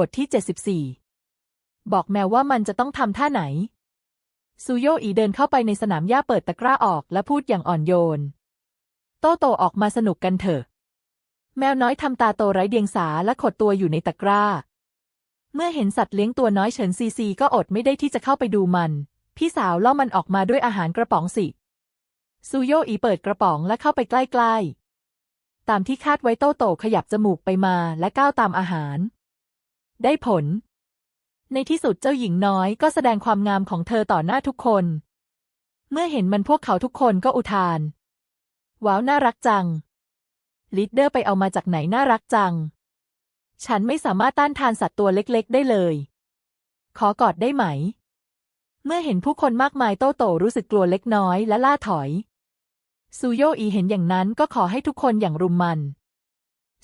บทที่ 74 บอกแมวว่ามันจะต้องทำท่าไหน ซูโยอีเดินเข้าไปในสนามหญ้าเปิดตะกร้าออกและพูดอย่างอ่อนโยน โตโตออกมาสนุกกันเถอะ แมวน้อยทำตาโตไร้เดียงสาและขดตัวอยู่ในตะกร้า เมื่อเห็นสัตว์เลี้ยงตัวน้อยเฉินซีซีก็อดไม่ได้ที่จะเข้าไปดูมัน พี่สาวล่อมันออกมาด้วยอาหารกระป๋องสิ ซูโยอีเปิดกระป๋องและเข้าไปใกล้ๆ ตามที่คาดไว้โตโตขยับจมูกไปมาและก้าวตามอาหาร ได้ผล ในที่สุดเจ้าหญิงน้อยก็แสดงความงามของเธอต่อหน้าทุกคน เมื่อเห็นมันพวกเขาทุกคนก็อุทาน ว้าวน่ารักจัง ลิดเดอร์ไปเอามาจากไหนน่ารักจัง ฉันไม่สามารถต้านทานสัตว์ตัวเล็กๆ ได้เลย ขอกอดได้ไหม เมื่อเห็นผู้คนมากมายโต้โตรู้สึกกลัวเล็กน้อยและล่าถอย ซูโยอีเห็นอย่างนั้นก็ขอให้ทุกคนอย่างรุมมัน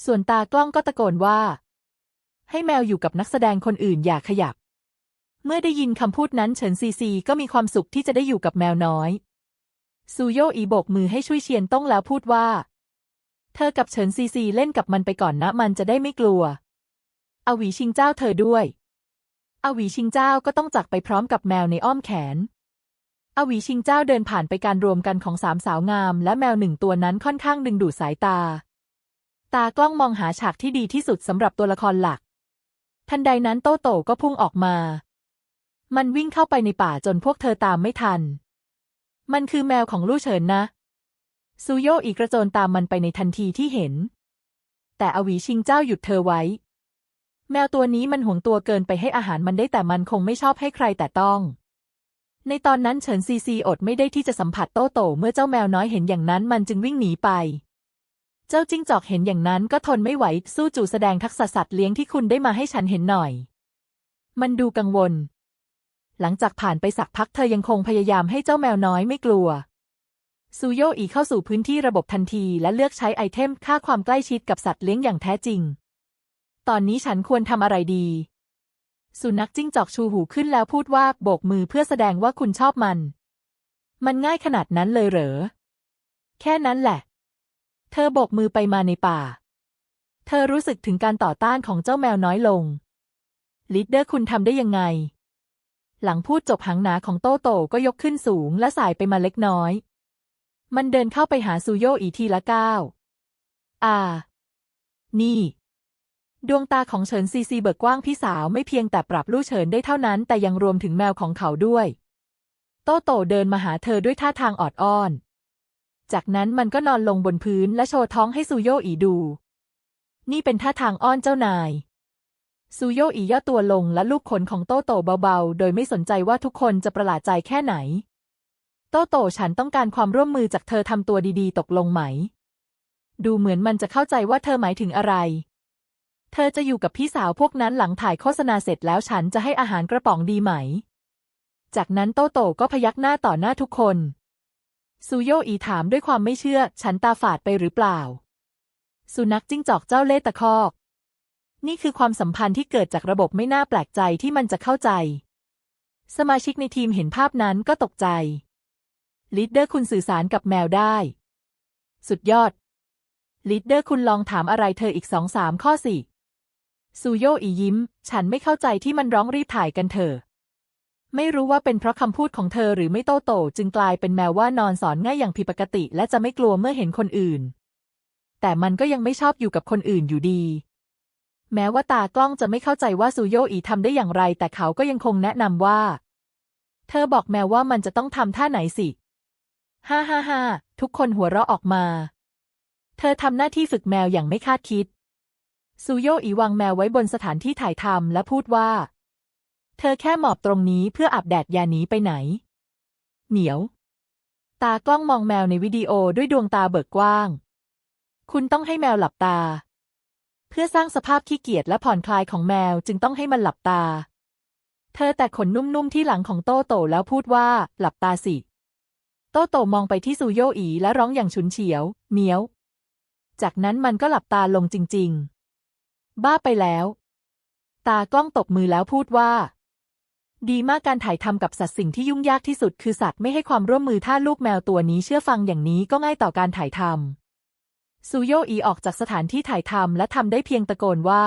ส่วนตากล้องก็ตะโกนว่า ให้แมวอยู่กับนักแสดงคนอื่นอย่าขยับ เมื่อได้ยินคำพูดนั้นเฉินซีซีก็มีความสุขที่จะได้อยู่กับแมวน้อย ซูโยอีโบกมือให้ช่วยเชียนต้องแล้วพูดว่า เธอกับเฉินซีซีเล่นกับมันไปก่อนนะมันจะได้ไม่กลัวอวีชิงเจ้าเธอด้วยอวีชิงเจ้าก็ต้องจากไปพร้อมกับแมวในอ้อมแขนอวีชิงเจ้าเดินผ่านไปการรวมกันของสามสาวงาม และแมวหนึ่งตัวนั้นค่อนข้างดึงดูดสายตา ตากล้องมองหาฉากที่ดีที่สุดสำหรับตัวละครหลัก ทันใดนั้นโตโตก็พุ่งออกมา มันวิ่งเข้าไปในป่าจนพวกเธอตามไม่ทัน มันคือแมวของลู่เฉินนะ ซูโยอีกระโจนตามมันไปในทันทีที่เห็น แต่อวีชิงเจ้าหยุดเธอไว้ แมวตัวนี้มันห่วงตัวเกินไปให้อาหารมันได้แต่มันคงไม่ชอบให้ใครแต่ต้อง ในตอนนั้นเฉินซีซีอดไม่ได้ที่จะสัมผัสโตโตเมื่อเจ้าแมวน้อยเห็นอย่างนั้นมันจึงวิ่งหนีไป เจ้าจิ้งจอกเห็นอย่างนั้นก็ทนไม่ไหวสู้จู่แสดงทักษะสัตว์เลี้ยงที่คุณได้มาให้ฉันเห็นหน่อย มันดูกังวล หลังจากผ่านไปสักพักเธอยังคงพยายามให้เจ้าแมวน้อยไม่กลัวซูโยอีเข้าสู่พื้นที่ระบบทันทีและเลือกใช้ไอเทมค่าความใกล้ชิดกับสัตว์เลี้ยงอย่างแท้จริง ตอนนี้ฉันควรทำอะไรดี สุนัขจิ้งจอกชูหูขึ้นแล้วพูดว่าโบกมือเพื่อแสดงว่าคุณชอบมัน มันง่ายขนาดนั้นเลยเหรอ แค่นั้นแหละ ธอโบกมือไปมาในป่า เธอรู้สึกถึงการต่อต้านของเจ้าแมวน้อยลงลิดเดอร์คุณทำได้ยังไง หลังพูดจบหางหนาของโตโตก็ยกขึ้นสูงและสายไปมาเล็กน้อย มันเดินเข้าไปหาซูโยอีทีละก้าวอ่า นี่ ดวงตาของเฉินซีซีเบิกกว้างพี่สาวไม่เพียงแต่ปรับลู่เฉินได้เท่านั้น แต่ยังรวมถึงแมวของเขาด้วย โตโตเดินมาหาเธอด้วยท่าทางออดอ้อน จากนั้นมันก็นอนลงบนพื้นและโชว์ท้องให้ซูโยอีดู นี่เป็นท่าทางอ้อนเจ้านาย ซูโยอีย่อตัวลงและลูกขนของโตโตเบาๆ โดยไม่สนใจว่าทุกคนจะประหลาดใจแค่ไหน โตโตฉันต้องการความร่วมมือจากเธอทำตัวดีๆ ตกลงไหม ดูเหมือนมันจะเข้าใจว่าเธอหมายถึงอะไร เธอจะอยู่กับพี่สาวพวกนั้นหลังถ่ายโฆษณาเสร็จแล้วฉันจะให้อาหารกระป๋องดีไหม จากนั้นโตโตก็พยักหน้าต่อหน้าทุกคน ซูโยอีถามด้วยความไม่เชื่อ ฉันตาฝาดไปหรือเปล่า สุนัขจิ้งจอกเจ้าเล่ห์ตะคอก นี่คือความสัมพันธ์ที่เกิดจากระบบไม่น่าแปลกใจที่มันจะเข้าใจ สมาชิกในทีมเห็นภาพนั้นก็ตกใจลีดเดอร์คุณสื่อสารกับแมวได้ สุดยอดลีดเดอร์คุณลองถามอะไรเธออีกสองสามข้อสิซูโยอียิ้ม ฉันไม่เข้าใจที่มันร้องรีบถ่ายกันเถอะ ไม่รู้ว่าเป็นเพราะคำพูดของเธอหรือไม่โตโตจึงกลายเป็นแมวว่านอนสอนง่ายอย่างผิดปกติ และจะไม่กลัวเมื่อเห็นคนอื่น แต่มันก็ยังไม่ชอบอยู่กับคนอื่นอยู่ดี แม้ว่าตากล้องจะไม่เข้าใจว่าซูโยอีทำได้อย่างไร แต่เขาก็ยังคงแนะนำว่า เธอบอกแมวว่ามันจะต้องทำท่าไหนสิ ฮ่าฮ่าฮ่าทุกคนหัวเราะออกมา เธอทำหน้าที่ฝึกแมวอย่างไม่คาดคิดซูโยอีวางแมวไว้บนสถานที่ถ่ายทำและพูดว่า เธอแค่หมอบตรงนี้เพื่ออาบแดดยาหนีไปไหน เหนียว ตากล้องมองแมวในวิดีโอด้วยดวงตาเบิกกว้าง คุณต้องให้แมวหลับตา เพื่อสร้างสภาพขี้เกียจและผ่อนคลายของแมวจึงต้องให้มันหลับตา เธอแต่ขนนุ่มๆที่หลังของโตโตแล้วพูดว่า หลับตาสิ โตโตมองไปที่ซูโยอีและร้องอย่างฉุนเฉียว เหมียว จากนั้นมันก็หลับตาลงจริง ๆ บ้าไปแล้ว ตากล้องตบมือแล้วพูดว่า ดีมากการถ่ายทำกับสัตว์สิ่งที่ยุ่งยากที่สุดคือสัตว์ไม่ให้ความร่วมมือถ้าลูกแมวตัวนี้เชื่อฟังอย่างนี้ก็ง่ายต่อการถ่ายทำซูโยอีออกจากสถานที่ถ่ายทำและทำได้เพียงตะโกนว่า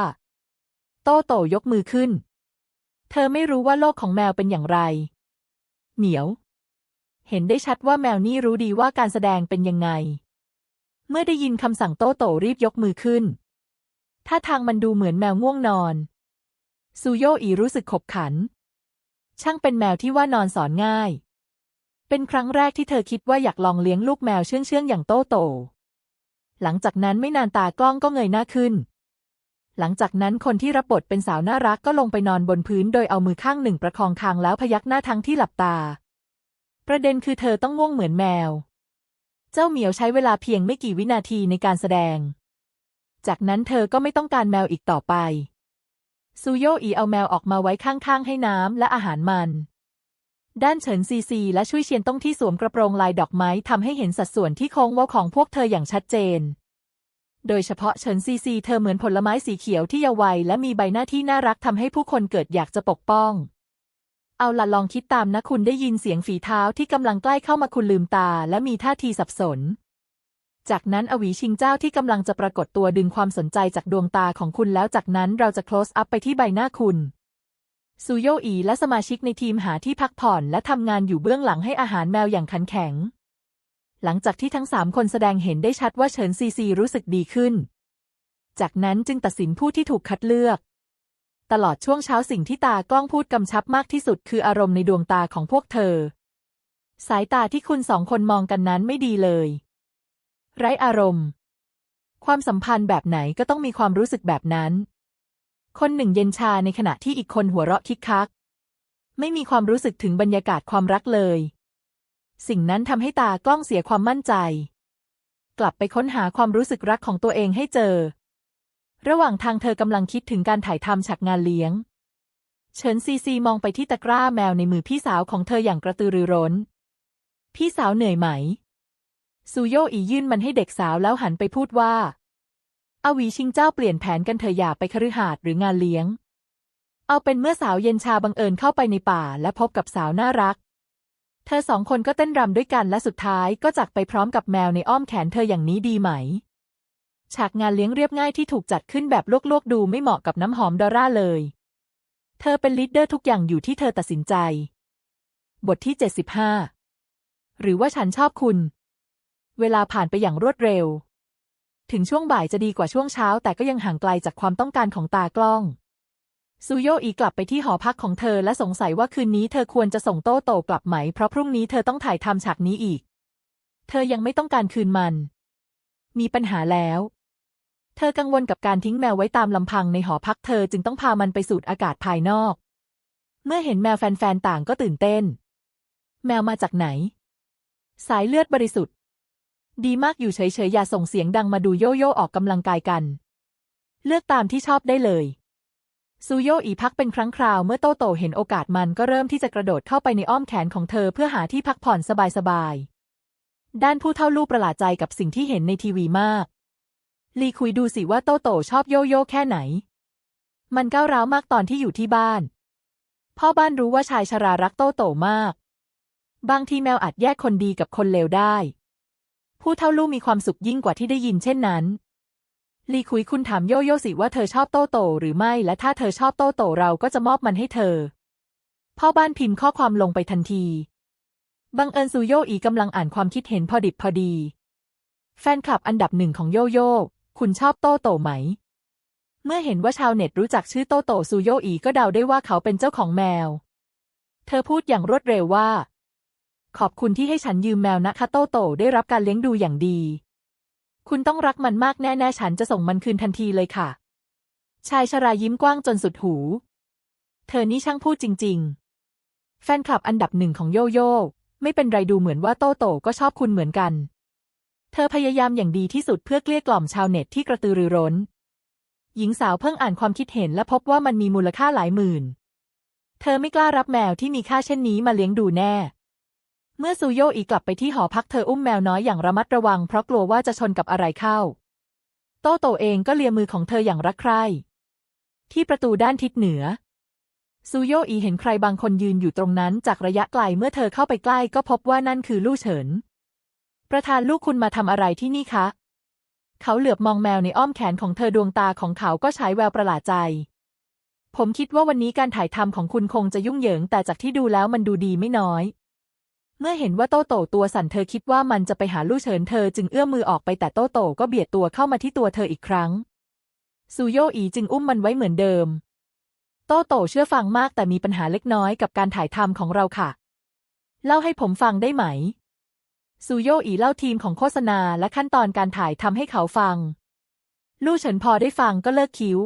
โตต้โตยกมือขึ้น เธอไม่รู้ว่าโลกของแมวเป็นอย่างไร เหนียว เห็นได้ชัดว่าแมวนี่รู้ดีว่าการแสดงเป็นยังไง เมื่อได้ยินคำสั่งโตโตรีบยกมือขึ้นท่าทางมันดูเหมือนแมวง่วงนอนซูโยอีรู้สึกขบขัน ช่างเป็นแมวที่ว่านอนสอนง่าย เป็นครั้งแรกที่เธอคิดว่าอยากลองเลี้ยงลูกแมวเชื่องเชื่องอย่างโตโต หลังจากนั้นไม่นานตากล้องก็เงยหน้าขึ้น หลังจากนั้นคนที่รับบทเป็นสาวน่ารักก็ลงไปนอนบนพื้นโดยเอามือข้างหนึ่งประคองคางแล้วพยักหน้าทั้งที่หลับตา ประเด็นคือเธอต้องง่วงเหมือนแมว เจ้าเหมียวใช้เวลาเพียงไม่กี่วินาทีในการแสดง จากนั้นเธอก็ไม่ต้องการแมวอีกต่อไป ซูโยอีเอาแมวออกมาไว้ข้างๆ ให้น้ำและอาหารมัน ด้านเฉินซีซีและชุยเชียนต้องที่สวมกระโปรงลายดอกไม้ทำให้เห็นสัดส่วนที่โค้งเว้าของพวกเธออย่างชัดเจน โดยเฉพาะเฉินซีซีเธอเหมือนผลไม้สีเขียวที่เยาว์วัยและมีใบหน้าที่น่ารักทำให้ผู้คนเกิดอยากจะปกป้อง เอาล่ะลองคิดตามนะคุณได้ยินเสียงฝีเท้าที่กำลังใกล้เข้ามาคุณลืมตา และมีท่าทีสับสน จากนั้นอวีชิงเจ้าที่กำลังจะปรากฏตัวดึงความสนใจจากดวงตาของคุณแล้วจากนั้นเราจะ close up ไปที่ใบหน้าคุณซูโยอีและสมาชิกในทีมหาที่พักผ่อนและทำงานอยู่เบื้องหลังให้อาหารแมวอย่างขันแข็ง หลังจากที่ทั้งสามคนแสดงเห็นได้ชัดว่าเฉินซีซีรู้สึกดีขึ้น จากนั้นจึงตัดสินผู้ที่ถูกคัดเลือก ตลอดช่วงเช้าสิ่งที่ตากล้องพูดกำชับมากที่สุดคืออารมณ์ในดวงตาของพวกเธอ สายตาที่คุณสองคนมองกันนั้นไม่ดีเลย ไร้อารมณ์ ความสัมพันธ์แบบไหนก็ต้องมีความรู้สึกแบบนั้น คนหนึ่งเย็นชาในขณะที่อีกคนหัวเราะคิกคัก ไม่มีความรู้สึกถึงบรรยากาศความรักเลย สิ่งนั้นทำให้ตากล้องเสียความมั่นใจ กลับไปค้นหาความรู้สึกรักของตัวเองให้เจอ ระหว่างทางเธอกำลังคิดถึงการถ่ายทำฉากงานเลี้ยง เฉินซีซีมองไปที่ตะกร้าแมวในมือพี่สาวของเธออย่างกระตือรือร้น พี่สาวเหนื่อยไหม ซูโยอียื่นมันให้เด็กสาวแล้วหันไปพูดว่า อาวีชิงเจ้าเปลี่ยนแผนกันเถอะอย่าไปคฤหาสน์หรืองานเลี้ยง เอาเป็นเมื่อสาวเย็นชาบังเอิญเข้าไปในป่าและพบกับสาวน่ารัก เธอสองคนก็เต้นรำด้วยกันและสุดท้ายก็จากไปพร้อมกับแมวในอ้อมแขนเธออย่างนี้ดีไหม ฉากงานเลี้ยงเรียบง่ายที่ถูกจัดขึ้นแบบลวกๆ ดูไม่เหมาะกับน้ำหอมดอร่าเลย เธอเป็นลีดเดอร์ทุกอย่างอยู่ที่เธอตัดสินใจ บทที่ 75 หรือว่าฉันชอบคุณ เวลาผ่านไปอย่างรวดเร็ว ถึงช่วงบ่ายจะดีกว่าช่วงเช้า แต่ก็ยังห่างไกลจากความต้องการของตากล้อง ซูโยอีกลับไปที่หอพักของเธอและสงสัยว่าคืนนี้เธอควรจะส่งโต้โตกลับไหม เพราะพรุ่งนี้เธอต้องถ่ายทำฉากนี้อีก เธอยังไม่ต้องการคืนมัน มีปัญหาแล้วเธอกังวลกับการทิ้งแมวไว้ตามลำพังในหอพักเธอจึงต้องพามันไปสูดอากาศภายนอก เมื่อเห็นแมวแฟนๆ ต่างก็ตื่นเต้น แมวมาจากไหน สายเลือดบริสุทธิ์ ดีมากอยู่เฉยๆ อย่าส่งเสียงดังมาดูโยโย่ออกกำลังกายกัน เลือกตามที่ชอบได้เลยซูโยอีพักเป็นครั้งคราวเมื่อโตโตเห็นโอกาสมันก็เริ่มที่จะกระโดดเข้าไปในอ้อมแขนของเธอเพื่อหาที่พักผ่อนสบายๆ ด้านผู้เท่าลูกประหลาดใจกับสิ่งที่เห็นในทีวีมาก ลีคุยดูสิว่าโตโตชอบโยโย่แค่ไหน มันก้าวร้าวมากตอนที่อยู่ที่บ้าน พ่อบ้านรู้ว่าชายชรารักโตโตมาก บางทีแมวอาจแยกคนดีกับคนเลวได้ ผู้เท่าลูกมีความสุขยิ่งกว่าที่ได้ยินเช่นนั้นลีคุยคุณถามโยโย่สิว่าเธอชอบโตโตหรือไม่และถ้าเธอชอบโตโตเราก็จะมอบมันให้เธอ พ่อบ้านพิมพ์ข้อความลงไปทันที บังเอิญซูโยอีกำลังอ่านความคิดเห็นพอดิบพอดี แฟนคลับอันดับหนึ่งของโยโย่คุณชอบโตโตไหม เมื่อเห็นว่าชาวเน็ตรู้จักชื่อโตโตซูโยอีก็เดาได้ว่าเขาเป็นเจ้าของแมว เธอพูดอย่างรวดเร็วว่า ขอบคุณที่ให้ฉันยืมแมวนะคะโตโตได้รับการเลี้ยงดูอย่างดี คุณต้องรักมันมากแน่ ๆ ฉันจะส่งมันคืนทันทีเลยค่ะ ชายชรายิ้มกว้างจนสุดหู เธอนี่ช่างพูดจริง ๆ แฟนคลับอันดับหนึ่งของโยโย่ไม่เป็นไรดูเหมือนว่าโตโตก็ชอบคุณเหมือนกัน เธอพยายามอย่างดีที่สุดเพื่อเกลี้ยกล่อมชาวเน็ตที่กระตือรือร้น หญิงสาวเพิ่งอ่านความคิดเห็นและพบว่ามันมีมูลค่าหลายหมื่น เธอไม่กล้ารับแมวที่มีค่าเช่นนี้มาเลี้ยงดูแน่ เมื่อซูโยอีกลับไปที่หอพักเธออุ้มแมวน้อยอย่างระมัดระวังเพราะกลัวว่าจะชนกับอะไรเข้า โตโตเองก็เลียมือของเธออย่างรักใคร่ ที่ประตูด้านทิศเหนือ ซูโยอีเห็นใครบางคนยืนอยู่ตรงนั้นจากระยะไกลเมื่อเธอเข้าไปใกล้ก็พบว่านั่นคือลู่เฉิน ประธานลูกคุณมาทำอะไรที่นี่คะ เขาเหลือบมองแมวในอ้อมแขนของเธอดวงตาของเขาก็ฉายแววประหลาดใจ ผมคิดว่าวันนี้การถ่ายทำของคุณคงจะยุ่งเหยิงแต่จากที่ดูแล้วมันดูดีไม่น้อย เมื่อเห็นว่าโตโตตัวสั่นเธอคิดว่ามันจะไปหาลู่เฉินเธอจึงเอื้อมมือออกไปแต่โตโตก็เบียดตัวเข้ามาที่ตัวเธออีกครั้งซูโยอีจึงอุ้มมันไว้เหมือนเดิม โตโตเชื่อฟังมากแต่มีปัญหาเล็กน้อยกับการถ่ายทำของเราค่ะ เล่าให้ผมฟังได้ไหมซูโยอีเล่าทีมของโฆษณาและขั้นตอนการถ่ายทำให้เขาฟัง ลู่เฉินพอได้ฟังก็เลิกคิ้ว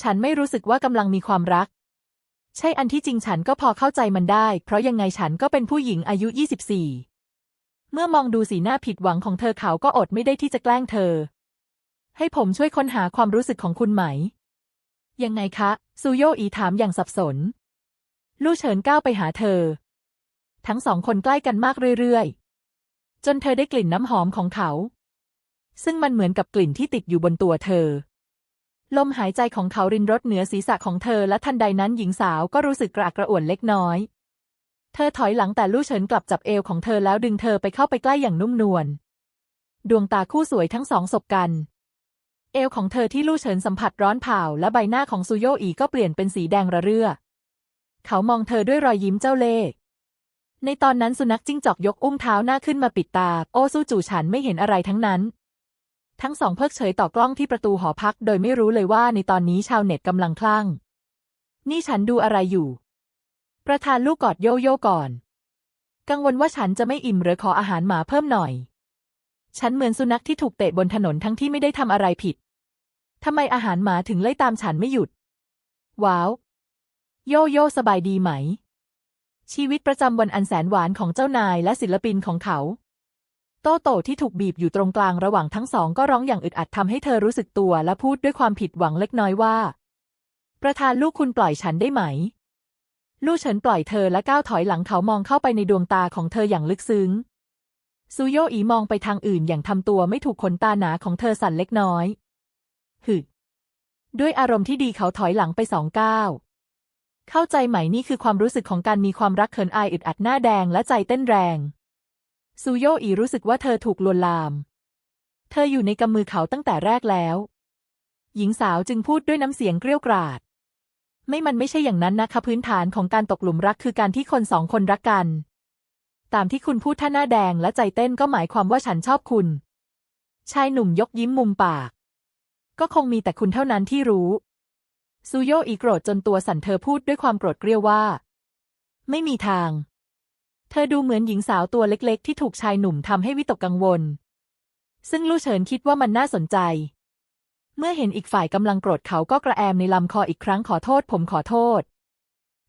ฉันไม่รู้สึกว่ากำลังมีความรัก ใช่อันที่จริงฉันก็พอเข้าใจมันได้ เพราะยังไงฉันก็เป็นผู้หญิงอายุ 24 เมื่อมองดูสีหน้าผิดหวังของเธอเขาก็อดไม่ได้ที่จะแกล้งเธอ ให้ผมช่วยค้นหาความรู้สึกของคุณไหม ยังไงคะ ซูโยอีถามอย่างสับสน ลู่เฉินก้าวไปหาเธอ ทั้งสองคนใกล้กันมากเรื่อยๆ จนเธอได้กลิ่นน้ำหอมของเขา ซึ่งมันเหมือนกับกลิ่นที่ติดอยู่บนตัวเธอ ลมหายใจของเขารินรถเหนือศีรษะของเธอและทันใดนั้นหญิงสาวก็รู้สึกกระอักกระอ่วนเล็กน้อย เธอถอยหลังแต่ลู่เฉินกลับจับเอวของเธอแล้วดึงเธอไปเข้าไปใกล้อย่างนุ่มนวล ดวงตาคู่สวยทั้งสองสบกัน เอวของเธอที่ลู่เฉินสัมผัสร้อนเผาและใบหน้าของซูโยอีก็เปลี่ยนเป็นสีแดงระเรื่อ เขามองเธอด้วยรอยยิ้มเจ้าเล่ห์ในตอนนั้นสุนัขจิ้งจอกยกอุ้มเท้าหน้าขึ้นมาปิดตา โอ้สู้จู่ฉันไม่เห็นอะไรทั้งนั้น ทั้งสองเพิกเฉยต่อกล้องที่ประตูหอพักโดยไม่รู้เลยว่าในตอนนี้ชาวเน็ตกำลังคลั่ง นี่ฉันดูอะไรอยู่ ประธานลูกกอดโยโย่ก่อน กังวลว่าฉันจะไม่อิ่มหรือขออาหารหมาเพิ่มหน่อย ฉันเหมือนสุนัขที่ถูกเตะบนถนนทั้งที่ไม่ได้ทำอะไรผิดทำไมอาหารหมาถึงไล่ตามฉันไม่หยุด ว้าว โยโย่สบายดีไหม ชีวิตประจำวันอันแสนหวานของเจ้านายและศิลปินของเขา ตโตที่ถูกบีบอยู่ตรงกลางระหว่างทั้งสองก็ร้องอย่างอึดอัดทำให้เธอรู้สึกตัวและพูดด้วยความผิดหวังเล็กน้อยว่า ประธานลูกคุณปล่อยฉันได้ไหม ลู่เฉินปล่อยเธอและก้าวถอยหลังเขามองเข้าไปในดวงตาของเธออย่างลึกซึ้งซูโยอีมองไปทางอื่นอย่างทำตัวไม่ถูกขนตาหนาของเธอสั่นเล็กน้อย หึ ด้วยอารมณ์ที่ดีเขาถอยหลังไปสองก้าว เข้าใจไหมนี่คือความรู้สึกของการมีความรักเขินอายอึดอัดหน้าแดงและใจเต้นแรง ซูโยอีรู้สึกว่าเธอถูกลวนลาม เธออยู่ในกำมือเขาตั้งแต่แรกแล้ว หญิงสาวจึงพูดด้วยน้ำเสียงเกรี้ยวกราด ไม่มันไม่ใช่อย่างนั้นนะคะพื้นฐานของการตกหลุมรักคือการที่คนสองคนรักกัน ตามที่คุณพูดท่าหน้าแดงและใจเต้นก็หมายความว่าฉันชอบคุณ ชายหนุ่มยกยิ้มมุมปาก ก็คงมีแต่คุณเท่านั้นที่รู้ซูโยอีโกรธจนตัวสั่นเธอพูดด้วยความโกรธเกรี้ยวว่า ไม่มีทาง เธอดูเหมือนหญิงสาวตัวเล็กๆ ที่ถูกชายหนุ่มทำให้วิตกกังวล ซึ่งลู่เฉินคิดว่ามันน่าสนใจ เมื่อเห็นอีกฝ่ายกำลังโกรธเขาก็กระแอมในลำคออีกครั้งขอโทษ ผมขอโทษ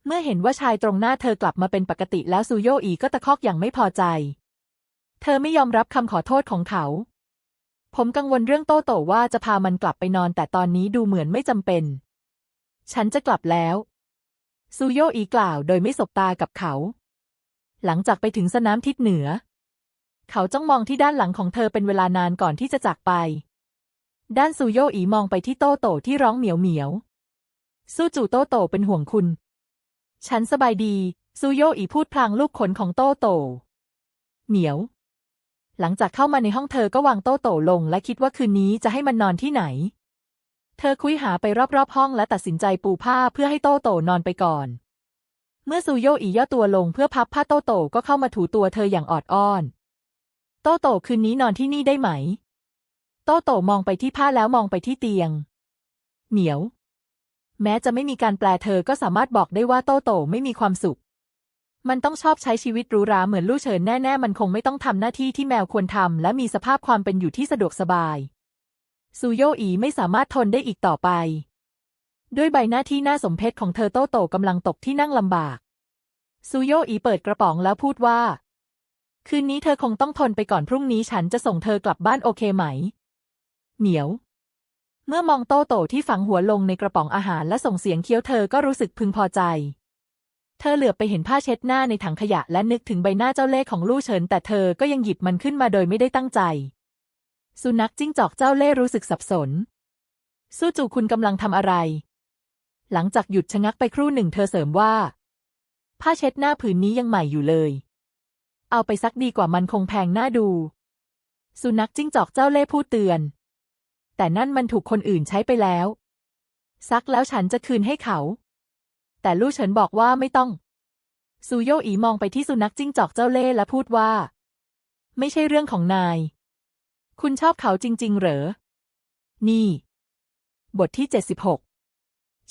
เมื่อเห็นว่าชายตรงหน้าเธอกลับมาเป็นปกติแล้วซูโยอีก็ตะคอกอย่างไม่พอใจ เธอไม่ยอมรับคำขอโทษของเขา ผมกังวลเรื่องโตโตว่าจะพามันกลับไปนอนแต่ตอนนี้ดูเหมือนไม่จำเป็น ฉันจะกลับแล้วซูโยอีกล่าวโดยไม่สบตากับเขา หลังจากไปถึงสนามทิศเหนือ เขาจ้องมองที่ด้านหลังของเธอเป็นเวลานานก่อนที่จะจากไป ด้านซูโยอีมองไปที่โตโตที่ร้องเหมียวเหมียวสู้จู่โตโตเป็นห่วงคุณ ฉันสบายดี ซูโยอีพูดพลางลูกขนของโตโต เหมียว หลังจากเข้ามาในห้องเธอก็วางโตโตลงและคิดว่าคืนนี้จะให้มันนอนที่ไหน เธอคุยหาไปรอบๆห้องและตัดสินใจปูผ้าเพื่อให้โตโตนอนไปก่อน เมื่อซูโยอีย่อตัวลงเพื่อพับผ้าโตโตก็เข้ามาถูตัวเธออย่างออดอ้อน โตโตคืนนี้นอนที่นี่ได้ไหม โตโตมองไปที่ผ้าแล้วมองไปที่เตียง เหมียว แม้จะไม่มีการแปลเธอก็สามารถบอกได้ว่าโตโตไม่มีความสุข มันต้องชอบใช้ชีวิตหรูหราเหมือนลู่เฉินแน่ๆ มันคงไม่ต้องทำหน้าที่ที่แมวควรทำและมีสภาพความเป็นอยู่ที่สะดวกสบายซูโยอีไม่สามารถทนได้อีกต่อไป ด้วยใบหน้าที่น่าสมเพชของเธอโตโตกำลังตกที่นั่งลำบาก ซูโยอีเปิดกระป๋องแล้วพูดว่า คืนนี้เธอคงต้องทนไปก่อนพรุ่งนี้ฉันจะส่งเธอกลับบ้านโอเคไหม เหมียว เมื่อมองโตโตที่ฝังหัวลงในกระป๋องอาหารและส่งเสียงเคี้ยวเธอก็รู้สึกพึงพอใจ เธอเหลือบไปเห็นผ้าเช็ดหน้าในถังขยะและนึกถึงใบหน้าเจ้าเล่ห์ของลู่เฉิน แต่เธอก็ยังหยิบมันขึ้นมาโดยไม่ได้ตั้งใจ สุนัขจิ้งจอกเจ้าเล่ห์รู้สึกสับสนสู้จูคุณกำลังทำอะไร หลังจากหยุดชะงักไปครู่หนึ่งเธอเสริมว่า ผ้าเช็ดหน้าผืนนี้ยังใหม่อยู่เลย เอาไปซักดีกว่ามันคงแพงหน้าดู สุนัขจิ้งจอกเจ้าเล่ห์พูดเตือน แต่นั่นมันถูกคนอื่นใช้ไปแล้ว ซักแล้วฉันจะคืนให้เขา แต่ลู่เฉินบอกว่าไม่ต้องซูโยอีมองไปที่สุนัขจิ้งจอกเจ้าเล่ห์และพูดว่า ไม่ใช่เรื่องของนาย คุณชอบเขาจริง ๆ เหรอ นี่ บทที่76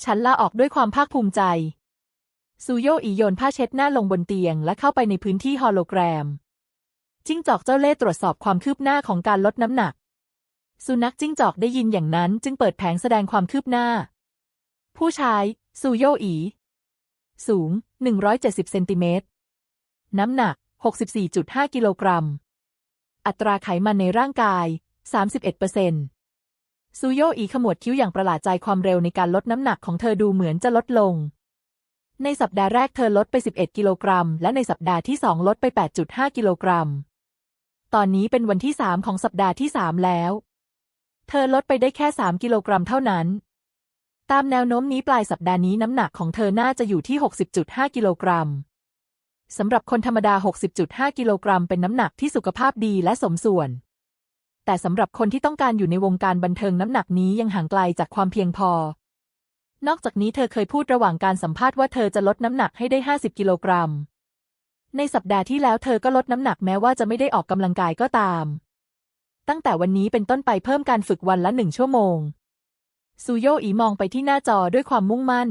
ฉันลาออกด้วยความภาคภูมิใจซูโยอีโยนผ้าเช็ดหน้าลงบนเตียงและเข้าไปในพื้นที่ฮอลโลแกรม จิ้งจอกเจ้าเล่ตรวจสอบความคืบหน้าของการลดน้ำหนัก สุนัขจิ้งจอกได้ยินอย่างนั้นจึงเปิดแผงแสดงความคืบหน้า ผู้ชายซูโยอี สูง 170 เซนติเมตร น้ำหนัก 64.5 กิโลกรัม อัตราไขมันในร่างกาย 31เปอร์เซ็นต์ ซูโยอีขมวดคิ้วอย่างประหลาดใจความเร็วในการลดน้ำหนักของเธอดูเหมือนจะลดลง ในสัปดาห์แรกเธอลดไป 11 กิโลกรัม และในสัปดาห์ที่ 2 ลดไป 8.5 กิโลกรัม ตอนนี้เป็นวันที่ 3 ของสัปดาห์ที่ 3 แล้ว เธอลดไปได้แค่ 3 กิโลกรัมเท่านั้น ตามแนวโน้มนี้ปลายสัปดาห์นี้น้ำหนักของเธอน่าจะอยู่ที่ 60.5 กิโลกรัมสำหรับคนธรรมดา 60.5 กิโลกรัมเป็นน้ำหนักที่สุขภาพดีและสมส่วน แต่สำหรับคนที่ต้องการอยู่ในวงการบันเทิงน้ำหนักนี้ยังห่างไกลจากความเพียงพอ นอกจากนี้เธอเคยพูดระหว่างการสัมภาษณ์ว่าเธอจะลดน้ำหนักให้ได้ 50 กิโลกรัม ในสัปดาห์ที่แล้วเธอก็ลดน้ำหนักแม้ว่าจะไม่ได้ออกกำลังกายก็ตาม ตั้งแต่วันนี้เป็นต้นไปเพิ่มการฝึกวันละหนึ่งชั่วโมง ซูโยอีมองไปที่หน้าจอด้วยความมุ่งมั่น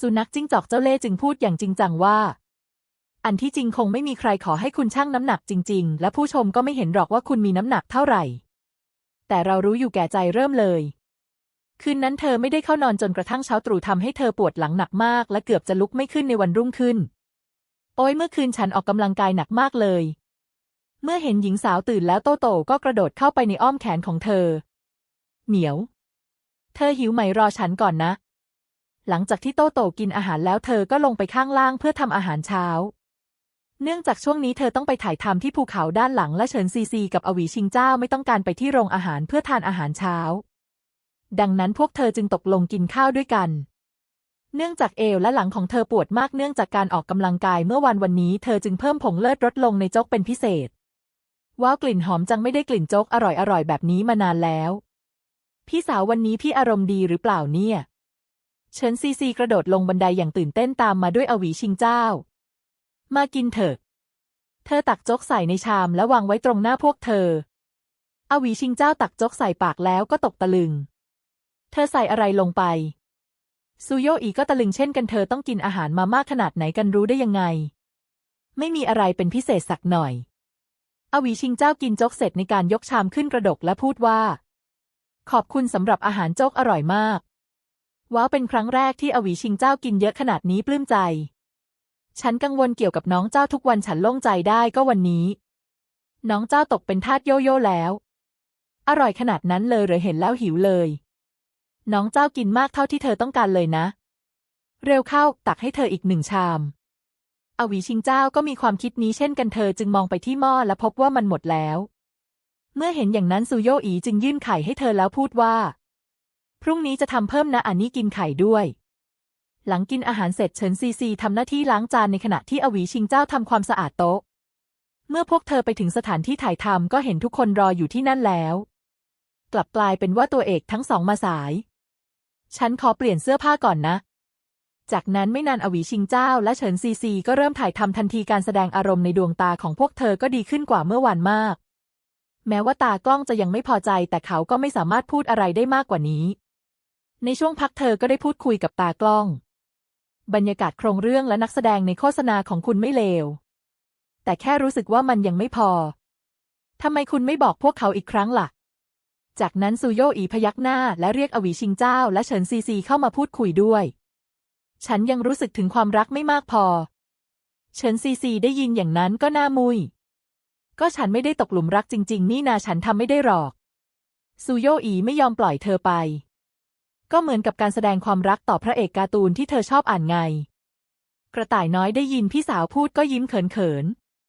สุนัขจิ้งจอกเจ้าเล่ห์จึงพูดอย่างจริงจังว่า อันที่จริงคงไม่มีใครขอให้คุณชั่งน้ำหนักจริง ๆ และผู้ชมก็ไม่เห็นหรอกว่าคุณมีน้ำหนักเท่าไหร่ แต่เรารู้อยู่แก่ใจเริ่มเลย คืนนั้นเธอไม่ได้เข้านอนจนกระทั่งเช้าตรู่ทำให้เธอปวดหลังหนักมาก และเกือบจะลุกไม่ขึ้นในวันรุ่งขึ้น โอ้ยเมื่อคืนฉันออกกำลังกายหนักมากเลย เมื่อเห็นหญิงสาวตื่นแล้วโตโตก็กระโดดเข้าไปในอ้อมแขนของเธอ เหนียว เธอหิวไหมรอฉันก่อนนะหลังจากที่โตโตกินอาหารแล้วเธอก็ลงไปข้างล่างเพื่อทำอาหารเช้า เนื่องจากช่วงนี้เธอต้องไปถ่ายทำที่ภูเขาด้านหลังและเฉินซีซีกับอวีชิงเจ้าไม่ต้องการไปที่โรงอาหารเพื่อทานอาหารเช้า ดังนั้นพวกเธอจึงตกลงกินข้าวด้วยกัน เนื่องจากเอวและหลังของเธอปวดมากเนื่องจากการออกกำลังกายเมื่อวันวันนี้เธอจึงเพิ่มผงเลือดลดลงในโจ๊กเป็นพิเศษ ว้าวกลิ่นหอมจังไม่ได้กลิ่นโจ๊กอร่อยๆแบบนี้มานานแล้ว พี่สาววันนี้พี่อารมณ์ดีหรือเปล่าเนี่ยเฉินซีซีกระโดดลงบันไดอย่างตื่นเต้นตามมาด้วยอวีชิงเจ้า มากินเถอะ เธอตักจกใส่ในชามและวางไว้ตรงหน้าพวกเธอ อวีชิงเจ้าตักจกใส่ปากแล้วก็ตกตะลึง เธอใส่อะไรลงไป ซูโยอีก็ตะลึงเช่นกันเธอต้องกินอาหารมามากขนาดไหนกันรู้ได้ยังไง ไม่มีอะไรเป็นพิเศษสักหน่อย อวีชิงเจ้ากินจกเสร็จในการยกชามขึ้นกระดกและพูดว่า ขอบคุณสำหรับอาหารจกอร่อยมากว้าวเป็นครั้งแรกที่อวีชิงเจ้ากินเยอะขนาดนี้ปลื้มใจ ฉันกังวลเกี่ยวกับน้องเจ้าทุกวันฉันโล่งใจได้ก็วันนี้ น้องเจ้าตกเป็นทาสโยโย่แล้ว อร่อยขนาดนั้นเลยหรือเห็นแล้วหิวเลย น้องเจ้ากินมากเท่าที่เธอต้องการเลยนะ เร็วเข้าตักให้เธออีกหนึ่งชามอวีชิงเจ้าก็มีความคิดนี้เช่นกันเธอจึงมองไปที่หม้อและพบว่ามันหมดแล้ว เมื่อเห็นอย่างนั้นซูโยอีจึงยื่นไข่ให้เธอแล้วพูดว่า พรุ่งนี้จะทำเพิ่มนะอันนี้กินไข่ด้วย หลังกินอาหารเสร็จเฉินซีซีทำหน้าที่ล้างจานในขณะที่อวีชิงเจ้าทำความสะอาดโต๊ะ เมื่อพวกเธอไปถึงสถานที่ถ่ายทำก็เห็นทุกคนรออยู่ที่นั่นแล้ว กลับกลายเป็นว่าตัวเอกทั้งสองมาสาย ฉันขอเปลี่ยนเสื้อผ้าก่อนนะ จากนั้นไม่นานอวีชิงเจ้าและเฉินซีซีก็เริ่มถ่ายทำทันทีการแสดงอารมณ์ในดวงตาของพวกเธอก็ดีขึ้นกว่าเมื่อวานมาก แม้ว่าตากล้องจะยังไม่พอใจ แต่เขาก็ไม่สามารถพูดอะไรได้มากกว่านี้ ในช่วงพักเธอก็ได้พูดคุยกับตากล้อง บรรยากาศโครงเรื่องและนักแสดงในโฆษณาของคุณไม่เลว แต่แค่รู้สึกว่ามันยังไม่พอ ทำไมคุณไม่บอกพวกเขาอีกครั้งล่ะ จากนั้นซูโยอีพยักหน้าและเรียกอวีชิงเจ้าและเฉินซีซีเข้ามาพูดคุยด้วย ฉันยังรู้สึกถึงความรักไม่มากพอ เฉินซีซีได้ยินอย่างนั้นก็หน้ามุย ก็ฉันไม่ได้ตกหลุมรักจริง ๆ นี่นาฉันทำไม่ได้หรอก ซูโยอีไม่ยอมปล่อยเธอไป ก็เหมือนกับการแสดงความรักต่อพระเอกการ์ตูนที่เธอชอบอ่านไง กระต่ายน้อยได้ยินพี่สาวพูดก็ยิ้มเขิน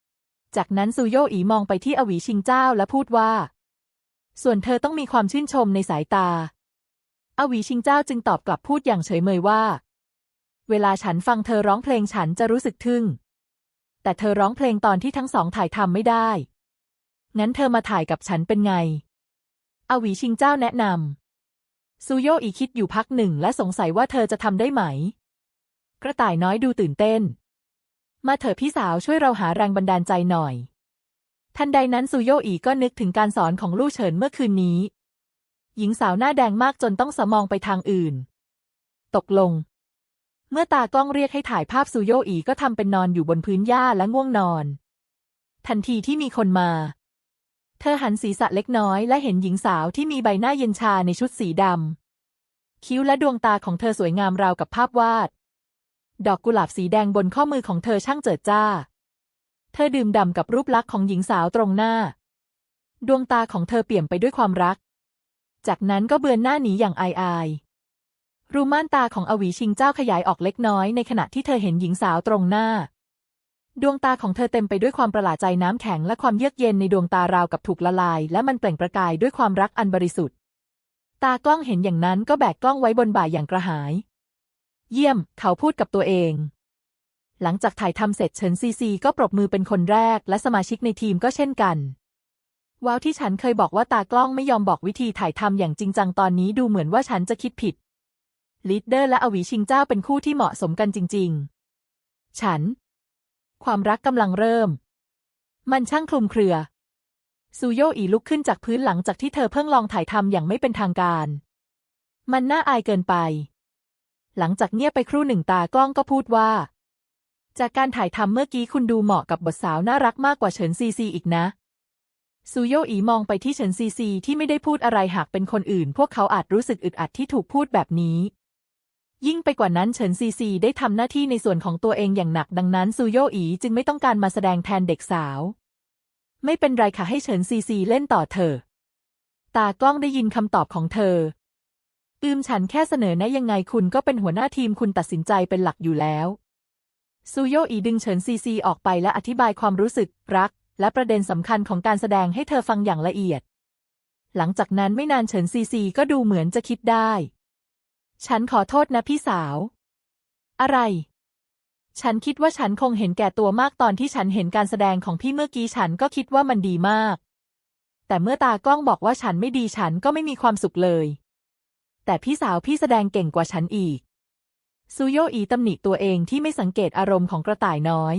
ๆจากนั้นซูโยอีมองไปที่อวีชิงเจ้าและพูดว่า ส่วนเธอต้องมีความชื่นชมในสายตา อวีชิงเจ้าจึงตอบกลับพูดอย่างเฉยเมยว่า เวลาฉันฟังเธอร้องเพลงฉันจะรู้สึกทึ่ง แต่เธอร้องเพลงตอนที่ทั้งสองถ่ายทำไม่ได้ งั้นเธอมาถ่ายกับฉันเป็นไง อวีชิงเจ้าแนะนำ ซูโยอีคิดอยู่พักหนึ่งและสงสัยว่าเธอจะทำได้ไหม กระต่ายน้อยดูตื่นเต้น มาเถอะพี่สาวช่วยเราหาแรงบันดาลใจหน่อย ทันใดนั้นซูโยอีก็นึกถึงการสอนของลู่เฉินเมื่อคืนนี้ หญิงสาวหน้าแดงมากจนต้องสมองไปทางอื่น ตกลง เมื่อตากล้องเรียกให้ถ่ายภาพซูโยอีก็ทำเป็นนอนอยู่บนพื้นหญ้าและง่วงนอน ทันทีที่มีคนมา เธอหันศีรษะเล็กน้อยและเห็นหญิงสาวที่มีใบหน้าเย็นชาในชุดสีดำ คิ้วและดวงตาของเธอสวยงามราวกับภาพวาด ดอกกุหลาบสีแดงบนข้อมือของเธอช่างเจิดจ้า เธอดื่มด่ำกับรูปลักษณ์ของหญิงสาวตรงหน้า ดวงตาของเธอเปี่ยมไปด้วยความรัก จากนั้นก็เบือนหน้าหนีอย่างอายอายรูม่านตาของอวีชิงเจ้าขยายออกเล็กน้อยในขณะที่เธอเห็นหญิงสาวตรงหน้า ดวงตาของเธอเต็มไปด้วยความประหลาดใจน้ำแข็งและความเยือกเย็นในดวงตาราวกับถูกละลาย และมันเปล่งประกายด้วยความรักอันบริสุทธิ์ ตากล้องเห็นอย่างนั้นก็แบกกล้องไว้บนบ่าอย่างกระหาย เยี่ยม เขาพูดกับตัวเอง หลังจากถ่ายทำเสร็จเฉินซีซีก็ปรบมือเป็นคนแรก และสมาชิกในทีมก็เช่นกัน ว้าวที่ฉันเคยบอกว่าตากล้องไม่ยอมบอกวิธีถ่ายทำอย่างจริงจังตอนนี้ดูเหมือนว่าฉันจะคิดผิดลีดเดอร์และอวีชิงเจ้าเป็นคู่ที่เหมาะสมกันจริง ๆ ฉัน ความรักกำลังเริ่ม มันช่างคลุมเครือ ซูโยอีลุกขึ้นจากพื้นหลังจากที่เธอเพิ่งลองถ่ายทำอย่างไม่เป็นทางการ มันน่าอายเกินไป หลังจากเงียบไปครู่หนึ่งตากล้องก็พูดว่า จากการถ่ายทำเมื่อกี้คุณดูเหมาะกับบทสาวน่ารักมากกว่าเฉินซีซีอีกนะซูโยอีมองไปที่เฉินซีซีที่ไม่ได้พูดอะไรหากเป็นคนอื่น พวกเขาอาจรู้สึกอึดอัดที่ถูกพูดแบบนี้ ยิ่งไปกว่านั้นเฉินซีซีได้ทำหน้าที่ในส่วนของตัวเองอย่างหนักดังนั้นซูโยอีจึงไม่ต้องการมาแสดงแทนเด็กสาว ไม่เป็นไรค่ะให้เฉินซีซีเล่นต่อเถอะตากล้องได้ยินคำตอบของเธออืมฉันแค่เสนอแนะยังไงคุณก็เป็นหัวหน้าทีมคุณตัดสินใจเป็นหลักอยู่แล้วซูโยอีดึงเฉินซีซีออกไปและอธิบายความรู้สึกรัก และประเด็นสำคัญของการแสดงให้เธอฟังอย่างละเอียด หลังจากนั้นไม่นานเฉินซีซีก็ดูเหมือนจะคิดได้ ฉันขอโทษนะพี่สาว อะไร ฉันคิดว่าฉันคงเห็นแก่ตัวมากตอนที่ฉันเห็นการแสดงของพี่เมื่อกี้ฉันก็คิดว่ามันดีมาก แต่เมื่อตากล้องบอกว่าฉันไม่ดีฉันก็ไม่มีความสุขเลย แต่พี่สาวพี่แสดงเก่งกว่าฉันอีก ซูโยอีตำหนิตัวเองที่ไม่สังเกตอารมณ์ของกระต่ายน้อย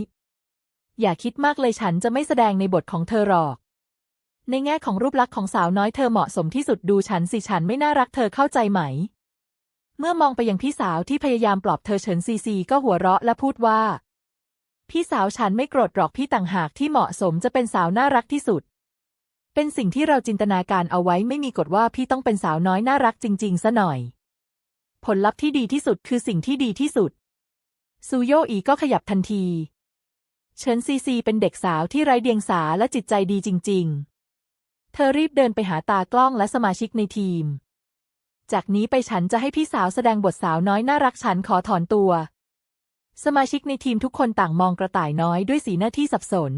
อย่าคิดมากเลยฉันจะไม่แสดงในบทของเธอหรอกในแง่ของรูปลักษณ์ของสาวน้อยเธอเหมาะสมที่สุดดูฉันสิฉันไม่น่ารักเธอเข้าใจไหม เมื่อมองไปยังพี่สาวที่พยายามปลอบเธอเฉินซีซีก็หัวเราะและพูดว่า พี่สาวฉันไม่โกรธหรอกพี่ต่างหากที่เหมาะสมจะเป็นสาวน่ารักที่สุด เป็นสิ่งที่เราจินตนาการเอาไว้ไม่มีกฎว่าพี่ต้องเป็นสาวน้อยน่ารักจริง ๆ ซะหน่อย ผลลัพธ์ที่ดีที่สุดคือสิ่งที่ดีที่สุด ซูโยอีก็ขยับทันที เฉินซีซีเป็นเด็กสาวที่ไร้เดียงสาและจิตใจดีจริง ๆ เธอรีบเดินไปหาตากล้องและสมาชิกในทีม จากนี้ไปฉันจะให้พี่สาวแสดงบทสาวน้อยน่ารักฉันขอถอนตัว สมาชิกในทีมทุกคนต่างมองกระต่ายน้อยด้วยสีหน้าที่สับสน